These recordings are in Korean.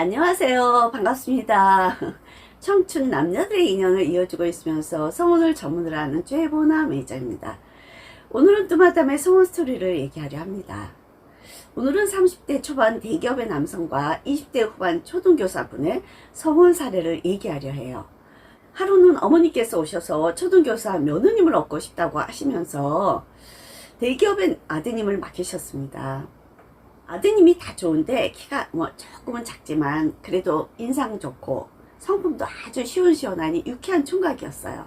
안녕하세요. 반갑습니다. 청춘 남녀들의 인연을 이어주고 있으면서 성혼을 전문으로 하는 최보나 매니저입니다. 오늘은 뚜마담의 성혼 스토리를 얘기하려 합니다. 오늘은 30대 초반 대기업의 남성과 20대 후반 초등교사분의 성혼 사례를 얘기하려 해요. 하루는 어머니께서 오셔서 초등교사 며느님을 얻고 싶다고 하시면서 대기업의 아드님을 맡기셨습니다. 아드님이 다 좋은데 키가 뭐 조금은 작지만 그래도 인상 좋고 성품도 아주 시원시원하니 유쾌한 총각이었어요.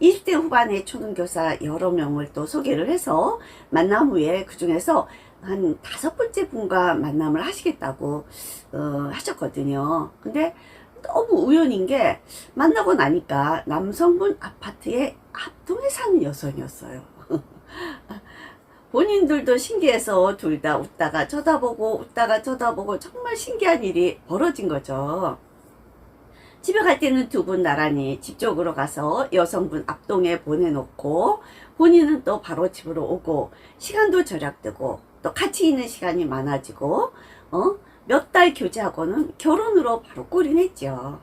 20대 후반의 초등교사 여러 명을 또 소개를 해서 만남 후에 그 중에서 한 다섯 번째 분과 만남을 하시겠다고 어, 하셨거든요. 근데 너무 우연인 게 만나고 나니까 남성분 아파트의 앞동에 사는 여성이었어요. 본인들도 신기해서 둘 다 웃다가 쳐다보고 웃다가 쳐다보고 정말 신기한 일이 벌어진 거죠. 집에 갈 때는 두 분 나란히 집 쪽으로 가서 여성분 앞동에 보내놓고 본인은 또 바로 집으로 오고 시간도 절약되고 또 같이 있는 시간이 많아지고 어? 몇 달 교제하고는 결혼으로 바로 냈죠.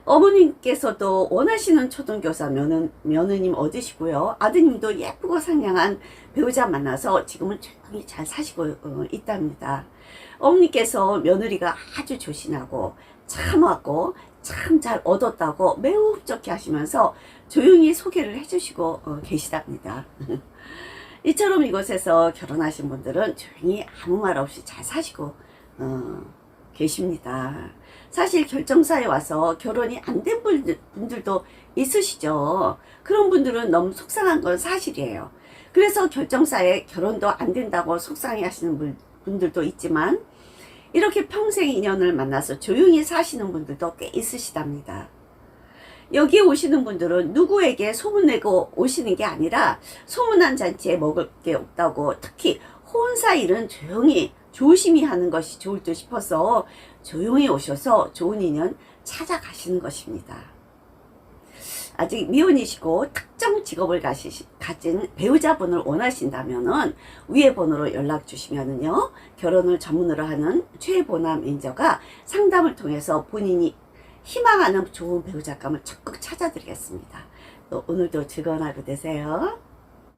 음. 어머님께서도 원하시는 초등교사 며느, 며느님 얻으시고요. 아드님도 예쁘고 상냥한 배우자 만나서 지금은 조용히 잘 사시고 어, 있답니다. 어머니께서 며느리가 아주 조신하고 참하고 참 잘 얻었다고 매우 흡족해 하시면서 조용히 소개를 해주시고 어, 계시답니다. 이처럼 이곳에서 결혼하신 분들은 조용히 아무 말 없이 잘 사시고 어, 계십니다. 사실 결정사에 와서 결혼이 안 된 분들도 있으시죠. 그런 분들은 너무 속상한 건 사실이에요. 그래서 결정사에 결혼도 안 된다고 속상해 하시는 분들도 있지만 이렇게 평생 인연을 만나서 조용히 사시는 분들도 꽤 있으시답니다. 여기 오시는 분들은 누구에게 소문내고 오시는 게 아니라 소문난 잔치에 먹을 게 없다고 특히 혼사 일은 조용히 조심히 하는 것이 좋을 듯 싶어서 조용히 오셔서 좋은 인연 찾아가시는 것입니다. 아직 미혼이시고 특정 직업을 가시, 가진 배우자분을 원하신다면은 위에 번호로 연락 주시면은요 결혼을 전문으로 하는 최보나 매니저가 상담을 통해서 본인이 희망하는 좋은 배우자감을 적극 찾아드리겠습니다. 또 오늘도 즐거운 하루 되세요.